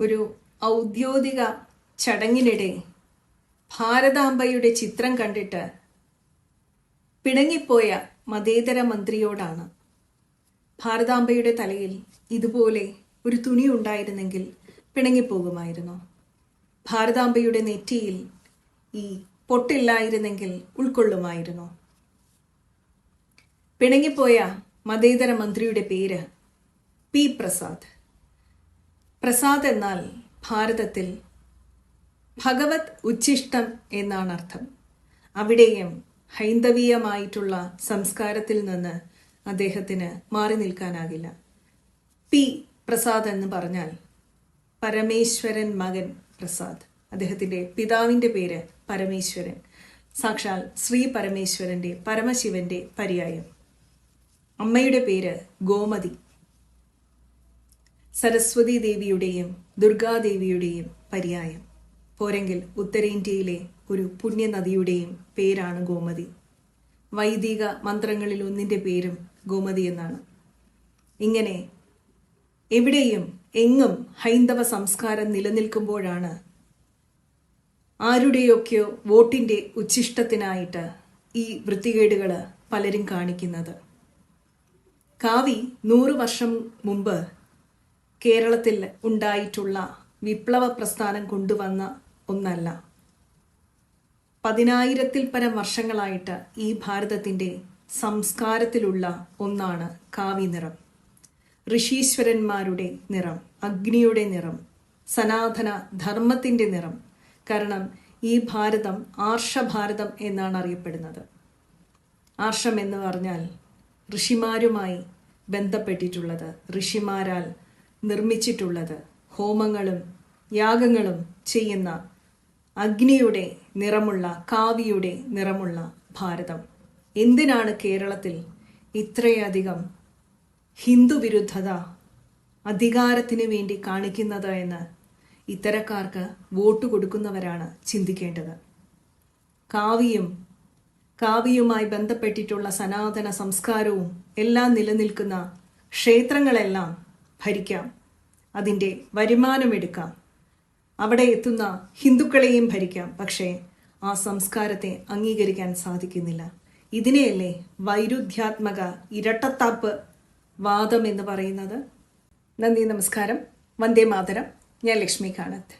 ഒരു ഔദ്യോഗിക ചടങ്ങിനിടെ ഭാരതാംബയുടെ ചിത്രം കണ്ടിട്ട് പിണങ്ങിപ്പോയ മതേതര മന്ത്രിയോടാണ് ഭാരതാംബയുടെ തലയിൽ ഇതുപോലെ ഒരു തുണി ഉണ്ടായിരുന്നെങ്കിൽ പിണങ്ങിപ്പോകുമായിരുന്നു. ഭാരതാംബയുടെ നെറ്റിയിൽ ഈ പൊട്ടില്ലായിരുന്നെങ്കിൽ ഉൾക്കൊള്ളുമായിരുന്നു. പിണങ്ങിപ്പോയ മതേതര മന്ത്രിയുടെ പേര് പി പ്രസാദ്. പ്രസാദ് എന്നാൽ ഭാരതത്തിൽ ഭഗവത് ഉച്ഛിഷ്ടം എന്നാണ് അർത്ഥം അവിടെയും ഹൈന്ദവീയമായിട്ടുള്ള സംസ്കാരത്തിൽ നിന്ന് അദ്ദേഹത്തിന് മാറി നിൽക്കാനാകില്ല. പി. പ്രസാദ് എന്ന് പറഞ്ഞാൽ പരമേശ്വരൻ മകൻ പ്രസാദ്. അദ്ദേഹത്തിന്റെ പിതാവിന്റെ പേര് പരമേശ്വരൻ. സാക്ഷാൽ ശ്രീ പരമേശ്വരന്റെ പരമശിവന്റെ പര്യായം. അമ്മയുടെ പേര് ഗോമതി. സരസ്വതി ദേവിയുടെയും ദുർഗാദേവിയുടെയും പര്യായം. പോരെങ്കിൽ ഉത്തരേന്ത്യയിലെ ഒരു പുണ്യനദിയുടെയും പേരാണ് ഗോമതി. വൈദിക മന്ത്രങ്ങളിൽ ഒന്നിന്റെ പേരും ഗോമതി എന്നാണ്. ഇങ്ങനെ എവിടെയും എങ്ങും ഹൈന്ദവ സംസ്കാരം നിലനിൽക്കുമ്പോഴാണ് ആരുടെയൊക്കെയോ വോട്ടിന്റെ ഉച്ഛിഷ്ടത്തിനായിട്ട് ഈ വൃത്തികേടുകൾ പലരും കാണിക്കുന്നത്. കാവി നൂറ് വർഷം മുമ്പ് കേരളത്തിൽ ഉണ്ടായിട്ടുള്ള വിപ്ലവ പ്രസ്ഥാനം കൊണ്ടുവന്ന ഒന്നല്ല. പതിനായിരത്തിൽ പരം വർഷങ്ങളായിട്ട് ഈ ഭാരതത്തിന്റെ സംസ്കാരത്തിലുള്ള ഒന്നാണ് കാവി നിറം. ഋഷീശ്വരന്മാരുടെ നിറം അഗ്നിയുടെ നിറം സനാതന ധർമ്മത്തിന്റെ നിറം. കാരണം ഈ ഭാരതം ആർഷഭാരതം എന്നാണ് അറിയപ്പെടുന്നത്. ആർഷം എന്ന് പറഞ്ഞാൽ ഋഷിമാരുമായി ബന്ധപ്പെട്ടിട്ടുള്ളത് ഋഷിമാരാൽ നിർമ്മിച്ചിട്ടുള്ളത്. ഹോമങ്ങളും യാഗങ്ങളും ചെയ്യുന്ന അഗ്നിയുടെ നിറമുള്ള കാവിയുടെ നിറമുള്ള ഭാരതം. എന്തിനാണ് കേരളത്തിൽ ഇത്രയധികം ഹിന്ദു വിരുദ്ധത അധികാരത്തിന് വേണ്ടി കാണിക്കുന്നത് എന്ന് ഇത്തരക്കാർക്ക് വോട്ട് കൊടുക്കുന്നവരാണ് ചിന്തിക്കേണ്ടത്? കാവിയും കാവിയുമായി ബന്ധപ്പെട്ടിട്ടുള്ള സനാതന സംസ്കാരവും എല്ലാം നിലനിൽക്കുന്ന ക്ഷേത്രങ്ങളെല്ലാം ഭരിക്കാം. അതിന്റെ വരുമാനമെടുക്കാം. അവിടെ എത്തുന്ന ഹിന്ദുക്കളെയും ഭരിക്കാം. പക്ഷേ ആ സംസ്കാരത്തെ അംഗീകരിക്കാൻ സാധിക്കുന്നില്ല. ഇതിനെയല്ലേ വൈരുദ്ധ്യാത്മക ഇരട്ടത്താപ്പ് വാദം എന്ന് പറയുന്നത്? നന്ദി നമസ്കാരം. വന്ദേ മാതരം. ഞാൻ ലക്ഷ്മി കാണത്ത്.